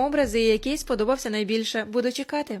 образи і який сподобався найбільше. Буду чекати.